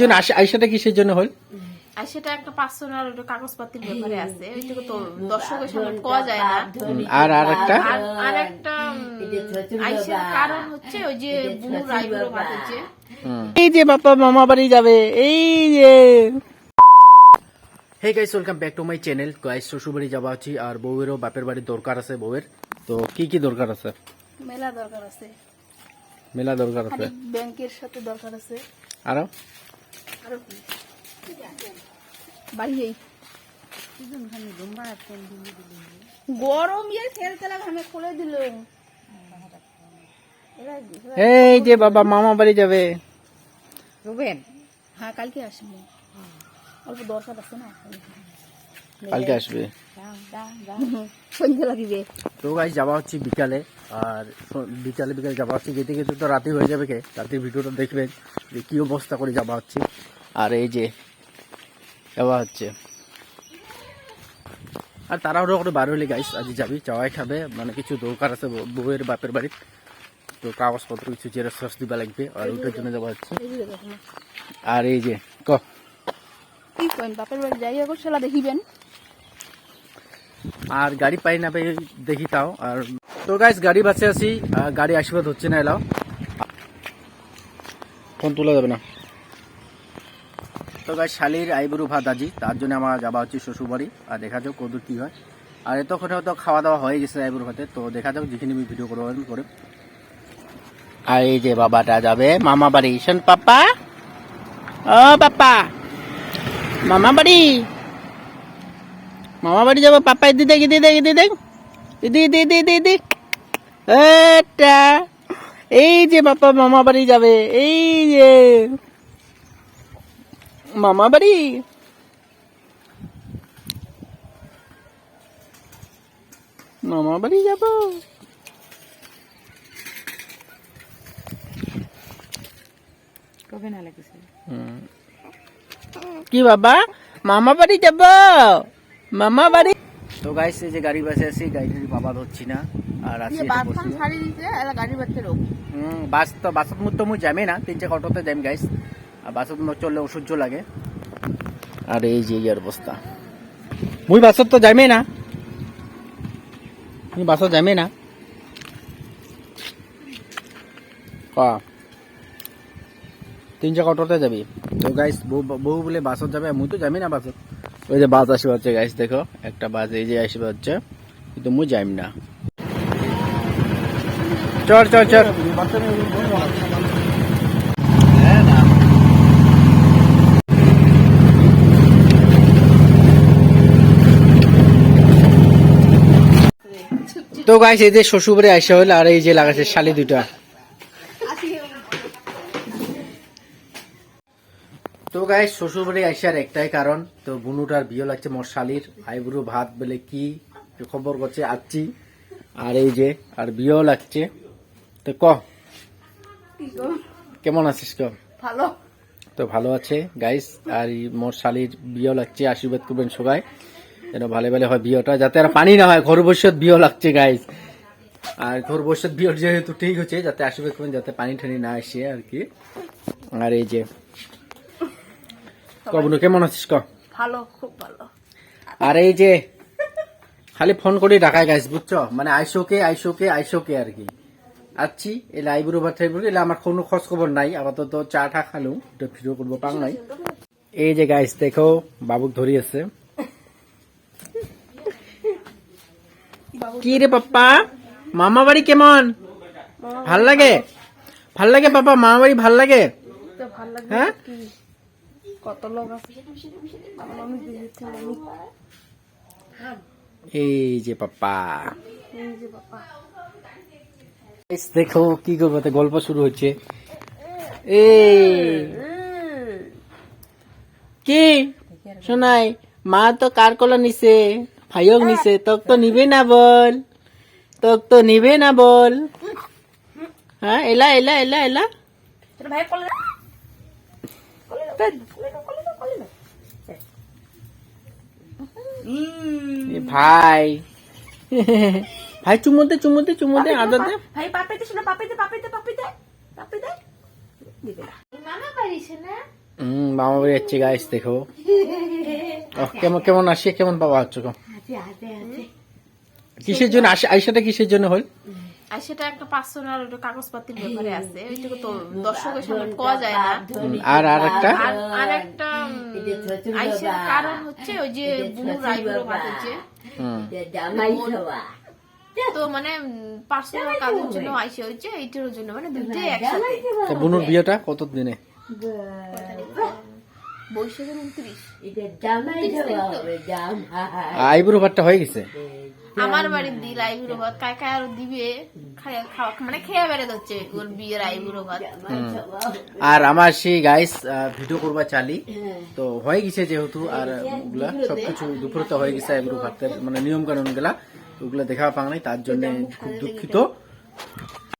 জন্য আইসাটা কিসের জন্য হল? সেটা একটা পার্সোনাল কাগজপত্রের ব্যাপারে আছে। ওইটুকু তো দর্শকের সামনে কোয়া যায় না। আর আর একটা আর একটা আইসের কারণ হচ্ছে ওই যে ভাত এই যে বাবা মামা বাড়ি যাবে এই যে। Hey guys welcome back to my channel guys শ্বশুর বাড়ি যাওয়া আছি আর বউয়েরও বাপের বাড়ির দরকার আছে বউয়ের। তো কি কি দরকার আছে? মেলা দরকার আছে। মেলা দরকার আছে। ব্যাংকের সাথে দরকার আছে। আরও? বাড়ি গরম ইয়ে লাগে আমি খুলে দিল এই যে বাবা মামা বাড়ি যাবে। রুবেন হ্যাঁ কালকে আসব। অল্প দরকার আছে না? কালকে আসবে। তো যাওয়া হচ্ছে বিকালে, আর বিকালে বিকালে যাওয়া হচ্ছে, যেতে তো রাতে হয়ে যাবে কে? রাতের ভিডিওটা দেখবেন যে কি অবস্থা করে যাওয়া হচ্ছে। আর এই যে, যাওয়া হচ্ছে। আর তাড়াহুড়ো করে বার হলে গাইস আজ যাবি, চাওয়াই খাবে মানে কিছু দরকার আছে বউ- বউয়ের বাপের বাড়ির। তো কাগজপত্র কিছু জেরক্স ফেরক্স দিবা লাগবে, আর ওইটার জন্য যাওয়া হচ্ছে। আর এই যে, ক? কি বাপের বাড়ি যাই সেলা দেখিবেন। আর গাড়ি পাই না পাই দেখি তাও। আর তো গাইস গাড়ি বাসে আসি গাড়ি আশীর্বাদ হচ্ছে না এলাও। ফোন তোলা যাবে না। তো গাইস শালির আইবুড়ু ভাত আজি তার জন্য আমার যাওয়া হচ্ছে শ্বশুর বাড়ি আর দেখা যাক কদূর কি হয়। আর এতক্ষণে হয়তো খাওয়া দাওয়া হয়ে গেছে আইবুড়ু ভাতে তো দেখা যাক যেখানে আমি ভিডিও করব করে। আর এই যে বাবাটা যাবে মামা বাড়ি। শোন পাপা। ও পাপা। মামা বাড়ি। মামা বাড়ি যাব পাপা এদি দেখ এদি দেখ এদি দেখ। এদি এদি এদি এদি এটা এই যে বাপা মামা বাড়ি যাবে এই যে। মামা বাড়ি। মামা বাড়ি যাব। কি বাবা? মামা বাড়ি যাব। মামা বাড়ি। তো গাইস এই যে গাড়ি বাসে আছি গাড়ির বাবা ধরছি না। আর আছি গাড়ি বাড়তে রোগ হুম, বাস তো বাসত মুখ তো মুই যামে না তিন চার অটোতে যাম গাইস আর বাসত মুখ চললে অসহ্য লাগে। আর এই যে ইয়ার অবস্থা। মুই বাসত তো যামে না। মুই বাসত যামে না। ক? তিন চার অটোতে যাবি। তো গাইস বউ বলে বাসত যাবে মুই তো যামি না বাসত। ওই যে বাস আসবে হচ্ছে গাইস দেখো, একটা বাস এই যে আসবে হচ্ছে, কিন্তু মুই যাইম না। চল চল চল তো গাইস এই যে শ্বশুরবাড়ি আইসা হইল আর এই যে লাগাছে শালি দুটা তো গাইস শ্বশুরবাড়ি আইসার একটাই কারণ তো বুনুটার বিয়ে লাগছে মোর শালির। আইবুড়ো ভাত বলে কি খবর করছে আসছি আর এই যে আর বিয়েও লাগছে। তো ক? কেমন আছিস ক? ভালো। তো ভালো আছে গাইস আর মোর শালির বিয়েও লাগছে আশীর্বাদ করবেন সবাই। যেন ভালো ভালো হয় বিয়েটা যাতে আর পানি না হয় ঘর বসত বিয়েও লাগছে গাইস আর ঘর বসত বিয়ে যেহেতু ঠিক হচ্ছে যাতে আশীর্বাদ করবেন যাতে পানি ঠানি না আসে আর কি। আর এই যে কবনু কেমন আছিস ক? ভালো খুব ভালো। আর এই যে খালি ফোন করে ডাকায় গাইস বুঝছ? মানে আইসোকে আইসোকে আইসোকে আর কি। আচ্ছি এলে আইবুড়ো বা ঠাইবুড়ো এলে আমার কোনো খোঁজ খবর নাই আপাতত চা টা খালু এটা ভিডিও করব পাং নাই। এই যে গাইস দেখো বাবুক ধরি আছে। কি রে পাপ্পা? মামা বাড়ি কেমন? ভালো লাগে? ভালো। লাগে পাপা মামা বাড়ি ভালো লাগে? হ্যাঁ? কত লোক আছে? আমি দিয়েছি আমি এই যে পাপ্পা এই যে Guys, দেখো কি করব তো গল্প শুরু হচ্ছে। এই। কি? শোনাই মা তো কার কলা নিছে? ভাইয়ক নিছে তোক তো নিবে না বল। তোক তো নিবে না বল। হ্যাঁ এলা এলা এলা এলা। ভাই ভাই। ভাই চুমোতে চুমোতে চুমোতে আদাতে। ভাই পাপে দে শোনা পাপে দে পাপে দে পাপে দে পাপে দে দিবে না। মামা বাড়িছে না? হুম মামা বাড়ি যাচ্ছে গাইস দেখো। ও, কেমন কেমন আসে কেমন পাওয়া হচ্ছে গো? কিসের জন্য? আসে আইসাটা কিসের জন্য হল? আর সেটা একটা পার্সোনাল একটু কাগজপাতির ব্যাপারে আছে। ওইটুকু তো দর্শকের সামনে কোয়া যায় না। আর আর একটা আর একটা আইসের কারণ হচ্ছে ওই যে ভাত তো মানে পার্সোনাল কাজের জন্য আইসে হচ্ছে এইটার জন্য মানে দুইটাই একসাথে। তা বুনুর বিয়েটা কত দিনে বৈশাখের উনত্রিশ। আইবুড়ো ভাতটা হয়ে গেছে। আমার বাড়ির দিল আইবুড়ো ভাত কাকা আর দিবে খাওয়া মানে খেয়ে বেড়ে হচ্ছে ওর বিয়ের আইবুড়ো ভাত। আর আমার সেই গাইস ভিডিও করবা চালি। তো হয়ে গেছে যেহেতু আর ওগুলা সবকিছু দুপুরে তো হয়ে গেছে আইবুড়ো ভাতের মানে নিয়ম কানুনগুলা ওগুলা দেখা পাং নাই তার জন্য খুব দুঃখিত।